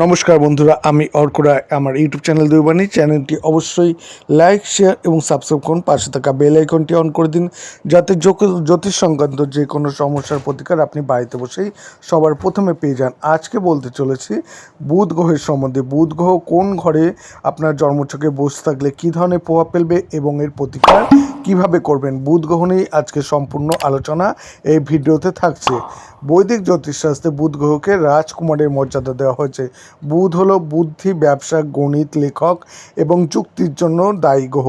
নমস্কার বন্ধুরা, আমি অর্ক রায় আমার ইউটিউব চ্যানেল দুইবাণী চ্যানেলটি অবশ্যই লাইক শেয়ার এবং সাবস্ক্রাইব করুন। পাশে থাকা বেল আইকনটি অন করে দিন। যাতে জ্যোতিষ সংক্রান্ত যে কোনো সমস্যার প্রতিকার আপনি বাড়িতে বসেই সবার প্রথমে পেয়ে যান। আজকে বলতে চলেছি, বুধ গ্রহের সম্বন্ধে। বুধ গ্রহ কোন ঘরে আপনার জন্মছকে বসে থাকলে কী ধরনের প্রভাব ফেলবে এবং এর প্রতিকার কীভাবে করবেন? বুধ গ্রহ নিয়েই আজকে সম্পূর্ণ আলোচনা এই ভিডিওতে থাকছে। বৈদিক জ্যোতিষশাস্ত্রে বুধ গ্রহকে রাজকুমারের মর্যাদা দেওয়া হয়েছে। বুধ হলো বুদ্ধি, ব্যবসা, গণিত, লেখক এবং চুক্তির জন্য দায়ী গ্রহ।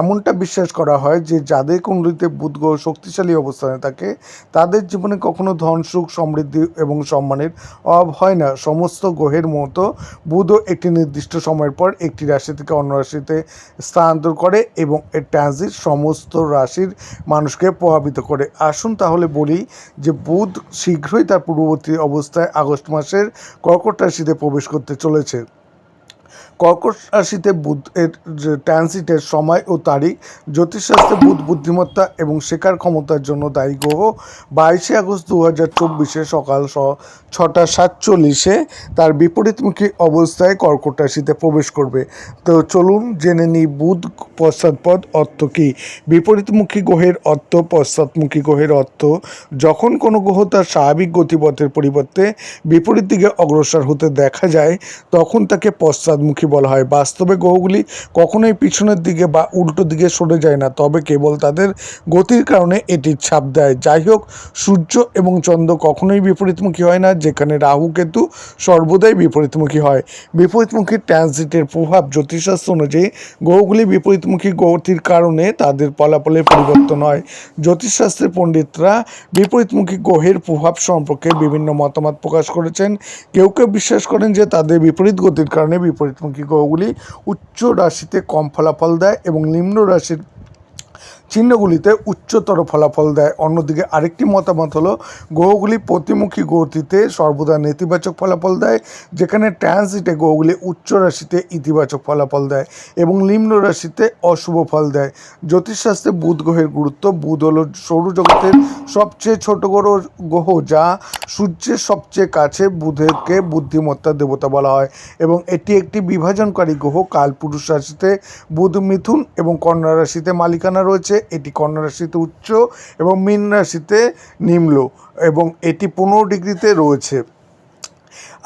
এমনটা বিশ্বাস করা হয় যে যাদের কুণ্ডলিতে বুধ গ্রহ শক্তিশালী অবস্থানে থাকে, তাদের জীবনে কখনো ধন, সুখ, সমৃদ্ধি এবং সম্মানের অভাব হয় না। সমস্ত গ্রহের মতো বুধও একটি নির্দিষ্ট সময়ের পর একটি রাশি থেকে অন্য রাশিতে স্থানান্তর করে এবং এর ট্রানজিট সমস্ত রাশির মানুষকে প্রভাবিত করে। আসুন তাহলে বলি যে বুধ শীঘ্রই তার পূর্ববর্তী অবস্থায় আগস্ট মাসের কর্কট রাশিতে প্রবেশ করতে চলেছে। কর্কট রাশিতে বুধের ট্রানজিটের সময় ও তারিখ জ্যোতিষশাস্ত্রে বুধ বুদ্ধিমত্তা এবং শেখার ক্ষমতার জন্য দায়ী গ্রহ বাইশে আগস্ট দু হাজার চব্বিশে সকাল ছটা সাতচল্লিশে তার বিপরীতমুখী অবস্থায় কর্কট রাশিতে প্রবেশ করবে। তো চলুন জেনে নিই বুধ পশ্চাৎপদ অর্থ কী? বিপরীতমুখী গ্রহের অর্থ, পশ্চাৎমুখী গ্রহের অর্থ, যখন কোনো গ্রহ তার স্বাভাবিক গতিপথের পরিবর্তে বিপরীত দিকে অগ্রসর হতে দেখা যায়, তখন তাকে পশ্চাৎমুখী বলা হয়। বাস্তবে গ্রহগুলি কখনোই পিছনের দিকে বা উল্টো দিকে সরে যায় না, তবে কেবল তাদের গতির কারণে এটির ছাপ দেয়। যাই হোক, সূর্য এবং চন্দ্র কখনোই বিপরীতমুখী হয় না, যেখানে রাহু কেতু সর্বদাই বিপরীতমুখী হয়। বিপরীতমুখী ট্রানজিটের প্রভাব জ্যোতিষশাস্ত্র অনুযায়ী গ্রহগুলি বিপরীতমুখী গতির কারণে তাদের ফলাফলের পরিবর্তন হয়। জ্যোতিষশাস্ত্রের পণ্ডিতরা বিপরীতমুখী গ্রহের প্রভাব সম্পর্কে বিভিন্ন মতামত প্রকাশ করেছেন। কেউ কেউ বিশ্বাস করেন যে তাদের বিপরীত গতির কারণে বিপরীতমুখী গ্রহগুলি উচ্চ রাশিতে কম ফলাফল দেয় এবং নিম্ন রাশির চিহ্নগুলিতে উচ্চতর ফলাফল দেয়। অন্যদিকে আরেকটি মতামত হলো, গ্রহগুলি প্রতিমুখী গতিতে সর্বদা নেতিবাচক ফলাফল দেয়, যেখানে ট্রানজিটে গ্রহগুলি উচ্চ রাশিতে ইতিবাচক ফলাফল দেয় এবং নিম্ন রাশিতে অশুভ ফল দেয়। জ্যোতিষশাস্ত্রে বুধ গ্রহের গুরুত্ব, বুধ হলো সৌরজগতের সবচেয়ে ছোট গ্রহ গ্রহ যা সূর্যের সবচেয়ে কাছে বুধকে বুদ্ধিমত্তার দেবতা বলা হয় এবং এটি একটি বিভাজনকারী গ্রহ। কালপুরুষ রাশিতে বুধ মিথুন এবং কন্যা রাশিতে মালিকানা রয়েছে। এটি কন্যা রাশিতে উচ্চ এবং মীন রাশিতে নিম্ন এবং এটি পনেরো ডিগ্রিতে রয়েছে।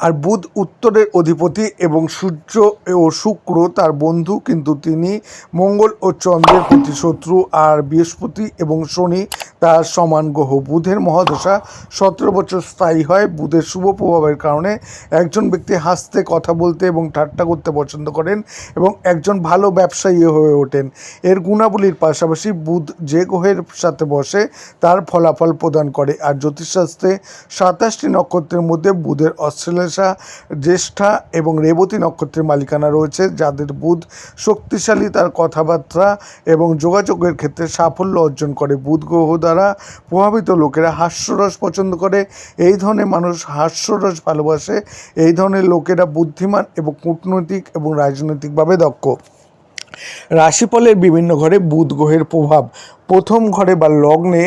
আর বুধ উত্তরের অধিপতি এবং সূর্য ও শুক্র তার বন্ধু, কিন্তু তিনি মঙ্গল ও চন্দ্রের প্রতি শত্রু আর বৃহস্পতি এবং শনি তার সমান গ্রহ। বুধের মহাদশা সতেরো বছর স্থায়ী হয়। বুধের শুভ প্রভাবের কারণে একজন ব্যক্তি হাসতে, কথা বলতে এবং ঠাট্টা করতে পছন্দ করেন এবং একজন ভালো ব্যবসায়ী হয়ে ওঠেন। এর গুণাবলীর পাশাপাশি বুধ যে গ্রহের সাথে বসে তার ফলাফল প্রদান করে। আর জ্যোতিষশাস্ত্রে সাতাশটি নক্ষত্রের মধ্যে বুধের অশ্লেষা জ্যেষ্ঠা এবং রেবতী নক্ষত্রের মালিকানা রয়েছে, যাদের বুধ শক্তিশালী তার কথাবার্তা এবং যোগাযোগের ক্ষেত্রে সাফল্য অর্জন করে। বুধ গ্রহ দ্বারা প্রভাবিত লোকেরা হাস্যরস পছন্দ করে। এই ধরনের মানুষ হাস্যরস ভালোবাসে। এই ধরনের লোকেরা বুদ্ধিমান এবং কূটনৈতিক এবং রাজনৈতিকভাবে দক্ষ। রাশিফলের বিভিন্ন ঘরে বুধ গ্রহের প্রভাব। প্রথম ঘরে বা লগ্নে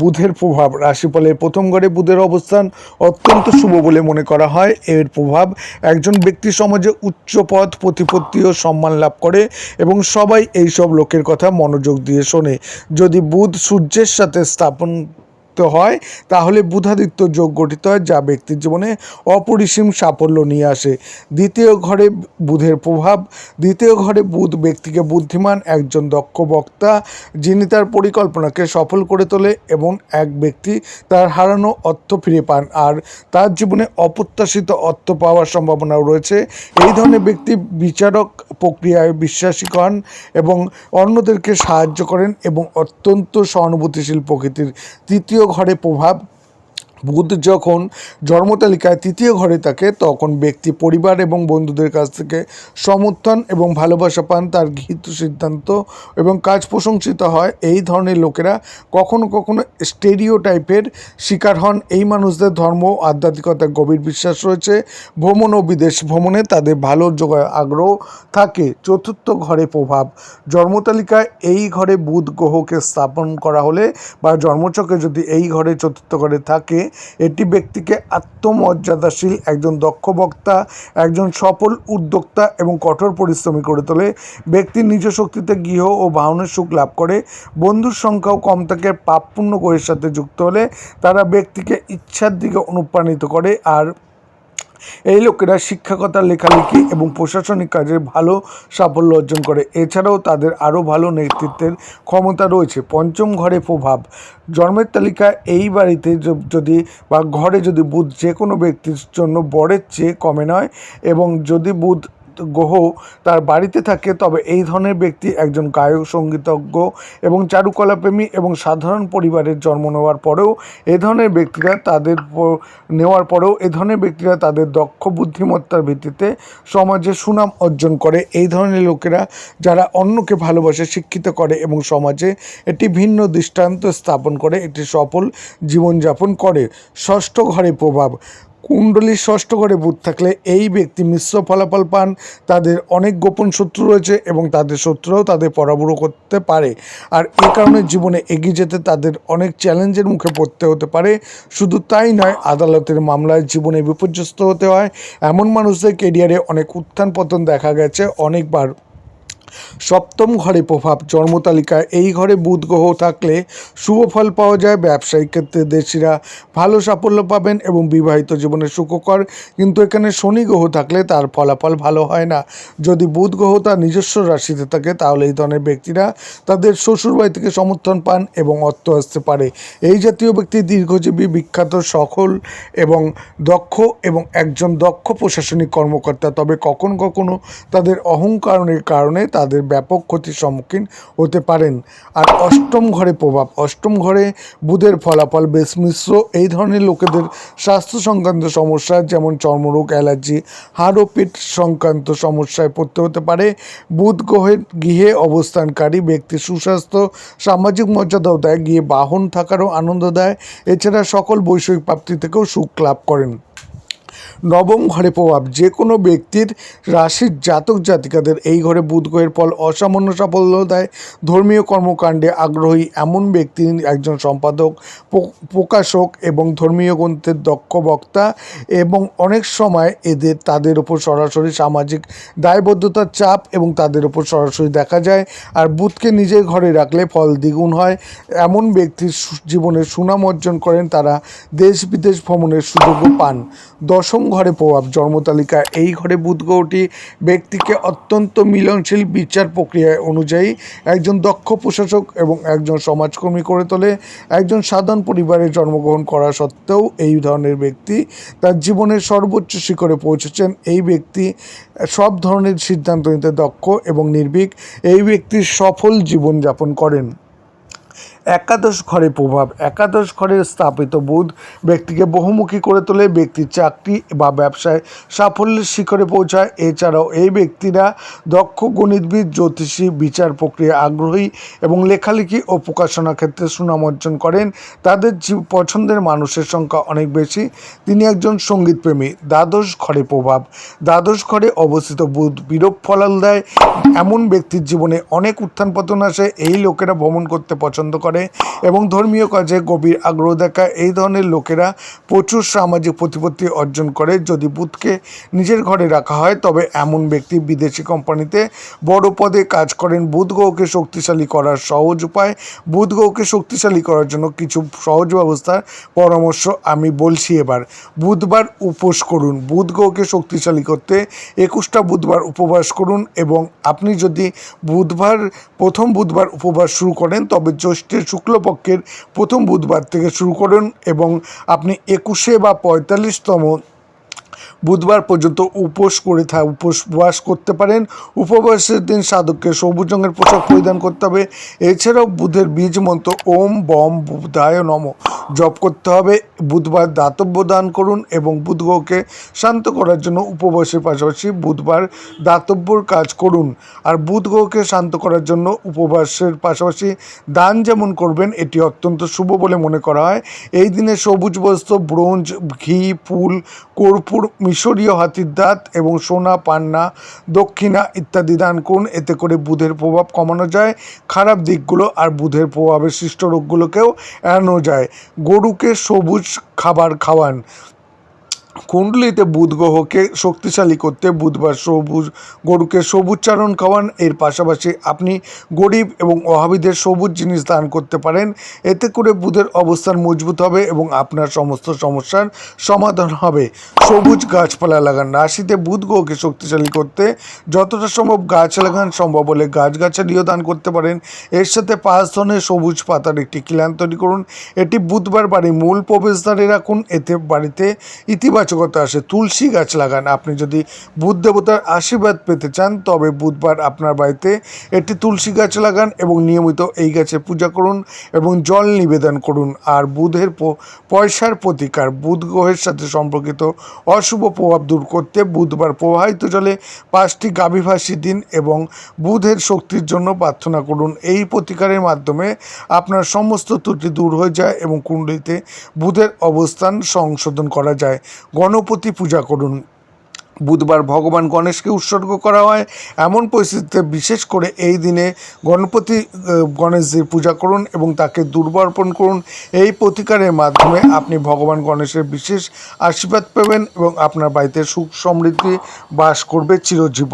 বুধের প্রভাব। রাশিফলের প্রথম ঘরে বুধের অবস্থান অত্যন্ত শুভ বলে মনে করা হয়। এর প্রভাব একজন ব্যক্তি সমাজে উচ্চ পদ, প্রতিপত্তি ও সম্মান লাভ করে এবং সবাই এই সব লোকের কথা মনোযোগ দিয়ে শোনে। যদি বুধ সূর্যের সাথে স্থাপন তো হয়, তাহলে বুধাদিত্য যোগ গঠিত হয় যা ব্যক্তির জীবনে অপরিসীম সাফল্য নিয়ে আসে। দ্বিতীয় ঘরে বুধের প্রভাব, দ্বিতীয় ঘরে বুধ ব্যক্তিকে বুদ্ধিমান একজন দক্ষ বক্তা, যিনি তার পরিকল্পনাকে সফল করে তোলে এবং এক ব্যক্তি তার হারানো অর্থ ফিরে পান। আর তার জীবনে অপ্রত্যাশিত অর্থ পাওয়ার সম্ভাবনাও রয়েছে। এই ধরনের ব্যক্তি বিচারক প্রক্রিয়ায় বিশ্বাসী হন এবং অন্যদেরকে সাহায্য করেন এবং অত্যন্ত সহানুভূতিশীল প্রকৃতির তৃতীয় ঘরে প্রভাব বুধ যখন জন্মতালিকায় তৃতীয় ঘরে থাকে, তখন ব্যক্তি, পরিবার এবং বন্ধুদের কাছ থেকে সমর্থন এবং ভালোবাসা পান। তার গৃহীত সিদ্ধান্ত এবং কাজ প্রশংসিত হয়। এই ধরনের লোকেরা কখনো কখনো স্টেরিও টাইপের শিকার হন। এই মানুষদের ধর্ম আধ্যাত্মিকতার গভীর বিশ্বাস রয়েছে। ভ্রমণ ও বিদেশ ভ্রমণে তাদের ভালো আগ্রহ থাকে। চতুর্থ ঘরে প্রভাব। জন্মতালিকায় এই ঘরে বুধ গ্রহকে স্থাপন করা হলে বা জন্মচক্রে যদি এই ঘরে চতুর্থ ঘরে থাকে এটি ব্যক্তিকে আত্মমর্যাদাশীল, একজন দক্ষ বক্তা, একজন সফল উদ্যোক্তা এবং কঠোর পরিশ্রমী করে তোলে। ব্যক্তি নিজ শক্তিতে গৃহ ও বাহনের সুখ লাভ করে। বন্ধুর সংখ্যাও কম থাকে, পাপপূর্ণ গোয়ের সাথে যুক্ত হলে তারা ব্যক্তিকে ইচ্ছার দিকে অনুপ্রাণিত করে। আর এই লোকেরা শিক্ষকতা, লেখালেখি এবং প্রশাসনিক কাজে ভালো সাফল্য অর্জন করে। এছাড়াও তাদের আরও ভালো নেতৃত্বের ক্ষমতা রয়েছে। পঞ্চম ঘরে প্রভাব। জন্মের তালিকা এই বাড়িতে যদি বা ঘরে যদি বুধ যে কোনো ব্যক্তির জন্য বরের চেয়ে কমে নয় এবং যদি বুধ গ্রহ তার বাড়িতে থাকে, তবে এই ধরনের ব্যক্তি একজন গায়ক, সঙ্গীতজ্ঞ এবং চারুকলাপ্রেমী এবং সাধারণ পরিবারের জন্ম নেওয়ার পরেও এ ধরনের ব্যক্তিরা তাদের নেওয়ার পরেও এ ধরনের ব্যক্তিরা তাদের দক্ষ বুদ্ধিমত্তার ভিত্তিতে সমাজে সুনাম অর্জন করে। এই ধরনের লোকেরা যারা অন্যকে ভালোবাসে, শিক্ষিত করে এবং সমাজে একটি ভিন্ন দৃষ্টান্ত স্থাপন করে, একটি সফল জীবনযাপন করে। ষষ্ঠ ঘরে প্রভাব কুণ্ডলীর ষষ্ঠ ঘরে বুধ থাকলে এই ব্যক্তি মিশ্র ফলাফল পান। তাদের অনেক গোপন শত্রু রয়েছে এবং তাদের শত্রুরাও তাদের পরাভূত করতে পারে। আর এ কারণে জীবনে এগিয়ে যেতে তাদের অনেক চ্যালেঞ্জের মুখে পড়তে হতে পারে। শুধু তাই নয়, আদালতের মামলায় জীবনে বিপর্যস্ত হতে হয়। এমন মানুষদের কেরিয়ারে অনেক উত্থান পতন দেখা গেছে অনেকবার। সপ্তম ঘরে প্রভাব। জন্ম তালিকায় এই ঘরে বুধ গ্রহ থাকলে শুভ ফল পাওয়া যায়। ব্যবসায়িক ক্ষেত্রে দেশিরা ভালো সাফল্য পাবেন এবং বিবাহিত জীবনে সুখকর। কিন্তু এখানে শনি গ্রহ থাকলে তার ফলাফল ভালো হয় না। যদি বুধ গ্রহ তার নিজস্ব রাশিতে থাকে, তাহলে এই ধরনের ব্যক্তিরা তাদের শ্বশুরবাড়ি থেকে সমর্থন পান এবং অর্থ আসতে পারে। এই জাতীয় ব্যক্তি দীর্ঘজীবী, বিখ্যাত, সফল এবং দক্ষ এবং একজন দক্ষ প্রশাসনিক কর্মকর্তা। তবে কখনো কখনো তাদের অহংকারের কারণে তাদের ব্যাপক ক্ষতির সম্মুখীন হতে পারেন। আর অষ্টম ঘরে প্রভাব, অষ্টম ঘরে বুধের ফলাফল বেশ মিশ্র এই ধরনের লোকেদের স্বাস্থ্য সংক্রান্ত সমস্যা, যেমন চর্মরোগ, অ্যালার্জি, হাড় ও পেট সংক্রান্ত সমস্যায় পড়তে হতে পারে। বুধ গ্রহের গৃহে অবস্থানকারী ব্যক্তি সুস্বাস্থ্য, সামাজিক মর্যাদাও দেয়, গিয়ে বাহন থাকারও আনন্দ দেয়। এছাড়া সকল বৈষয়িক প্রাপ্তি থেকেও সুখ লাভ করেন। নবম ঘরে প্রভাব। যে কোনো ব্যক্তির রাশির জাতক জাতিকাদের এই ঘরে বুধ গ্রহের ফল অসামান্য সাফল্য দেয়। ধর্মীয় কর্মকাণ্ডে আগ্রহী এমন ব্যক্তি একজন সম্পাদক প্রকাশক এবং ধর্মীয় গ্রন্থের দক্ষ বক্তা এবং অনেক সময় এদের, তাদের উপর সরাসরি সামাজিক দায়বদ্ধতার চাপ এবং তাদের উপর সরাসরি দেখা যায়। আর বুধকে নিজের ঘরে রাখলে ফল দ্বিগুণ হয়। এমন ব্যক্তির জীবনে সুনাম অর্জন করেন, তারা দেশ বিদেশ ভ্রমণের সুযোগও পান। দশম ঘরে প্রভাব। জন্মতালিকা এই ঘরে বুধ গ্রহটি ব্যক্তিকে অত্যন্ত মিলনশীল বিচার প্রক্রিয়া অনুযায়ী একজন দক্ষ প্রশাসক এবং একজন সমাজকর্মী করে তোলে। একজন সাধারণ পরিবারে জন্মগ্রহণ করা সত্ত্বেও এই ধরনের ব্যক্তি তার জীবনের সর্বোচ্চ শিখরে পৌঁছেছেন। এই ব্যক্তি সব ধরনের সিদ্ধান্ত নিতে দক্ষ এবং নির্ভীক। এই ব্যক্তি সফল জীবনযাপন করেন। একাদশ ঘরে প্রভাব, একাদশ ঘরে স্থাপিত বুধ ব্যক্তিকে বহুমুখী করে তোলে ব্যক্তির চাকরি বা ব্যবসায় সাফল্যের শিখরে পৌঁছায়। এছাড়াও এই ব্যক্তিরা দক্ষ, গণিতবিদ, জ্যোতিষী, বিচার প্রক্রিয়া আগ্রহী এবং লেখালেখি ও প্রকাশনা ক্ষেত্রে সুনাম অর্জন করেন। তাদের পছন্দের মানুষের সংখ্যা অনেক বেশি। তিনি একজন সঙ্গীতপ্রেমী। দ্বাদশ ঘরে প্রভাব, দ্বাদশ ঘরে অবস্থিত বুধ বিরূপ ফলাল দেয়। এমন ব্যক্তির জীবনে অনেক উত্থান পতন আসে, এই লোকেরা ভ্রমণ করতে পছন্দ করে এবং ধর্মীয় কাজে গভীর আগ্রহ দেখায়। এই ধরনের লোকেরা প্রচুর সামাজিক প্রতিপত্তি অর্জন করে। যদি বুধকে নিজের ঘরে রাখা হয়, তবে এমন ব্যক্তি বিদেশি কোম্পানিতে বড় পদে কাজ করেন। বুধ গ্রহকে শক্তিশালী করার সহজ উপায় বুধ গ্রহকে শক্তিশালী করার জন্য কিছু সহজ ব্যবস্থার পরামর্শ আমি বলছি এবার। বুধবার উপোস করুন। বুধ গ্রহকে শক্তিশালী করতে একুশটা বুধবার উপবাস করুন এবং আপনি যদি বুধবার, প্রথম বুধবার উপবাস শুরু করেন, তবে জ্যৈষ্ঠের শুক্লপক্ষের প্রথম বুধবার থেকে শুরু করেন এবং আপনি একুশে বা পঁয়তাল্লিশতম বুধবার পর্যন্ত উপোস করে থা উপবাস করতে পারেন। উপবাসের দিন সাধককে সবুজ রঙের পোশাক পরিধান করতে হবে। এছাড়াও বুধের বীজ মন্ত্র ওম বম বুধায় নম। জপ করতে হবে। বুধবার দাতব্য দান করুন এবং বুধ গ্রহকে শান্ত করার জন্য উপবাসের পাশাপাশি বুধবার দাতব্যর কাজ করুন। আর বুধ গ্রহকে শান্ত করার জন্য উপবাসের পাশাপাশি দান যেমন করবেন, এটি অত্যন্ত শুভ বলে মনে করা হয়। এই দিনে সবুজ বস্ত্র, ব্রোঞ্জ, ঘি, ফুল, কর্পূর মিশরীয় হাতির দাঁত এবং সোনা, পান্না, দক্ষিণা ইত্যাদি দান করুন। এতে করে বুধের প্রভাব কমানো যায়, খারাপ দিকগুলো আর বুধের প্রভাবে সৃষ্ট রোগগুলোকেও এড়ানো যায়। গরুকে সবুজ খাবার খাওয়ান। কুণ্ডলিতে বুধ গ্রহকে শক্তিশালী করতে বুধবার সবুজ, গরুকে সবুজ চারণ খাওয়ান। এর পাশাপাশি আপনি গরিব এবং অভাবীদের সবুজ জিনিস দান করতে পারেন। এতে করে বুধের অবস্থান মজবুত হবে এবং আপনার সমস্ত সমস্যার সমাধান হবে। সবুজ গাছপালা লাগান। রাশিতে বুধ গ্রহকে শক্তিশালী করতে যতটা সম্ভব গাছ লাগান সম্ভব হলে গাছগাছালিও দান করতে পারেন। এর সাথে পাঁচ ধরনের সবুজ পাতার একটি খিলান তৈরি করুন। এটি বুধবার বাড়ির মূল প্রবেশদ্বারে রাখুন। এতে বাড়িতে ইতিবাচকতা আসে, তুলসী গাছ লাগান। আপনি যদি বুধ দেবতার আশীর্বাদ পেতে চান, তবে বুধবার আপনার বাড়িতে একটি তুলসী গাছ লাগান এবং নিয়মিত এই গাছের পূজা করুন এবং জল নিবেদন করুন। আর বুধের পয়সার প্রতিকার, বুধ গ্রহের সাথে সম্পর্কিত অশুভ প্রভাব দূর করতে বুধবার প্রবাহিত জলে পাঁচটি গাভীভাসী দিন এবং বুধের শক্তির জন্য প্রার্থনা করুন। এই প্রতিকারের মাধ্যমে আপনার সমস্ত ত্রুটি দূর হয়ে যায় এবং কুণ্ডলিতে বুধের অবস্থান সংশোধন করা যায়। গণপতি পূজা করুন। বুধবার ভগবান গণেশকে উৎসর্গ করা হয়। এমন পরিস্থিতিতে বিশেষ করে এই দিনে গণপতি গণেশজির পূজা করুন এবং তাকে দুর্বর্পণ করুন। এই প্রতিকারের মাধ্যমে আপনি ভগবান গণেশের বিশেষ আশীর্বাদ পাবেন এবং আপনার বাড়িতে সুখ সমৃদ্ধি বাস করবে চিরজীবন।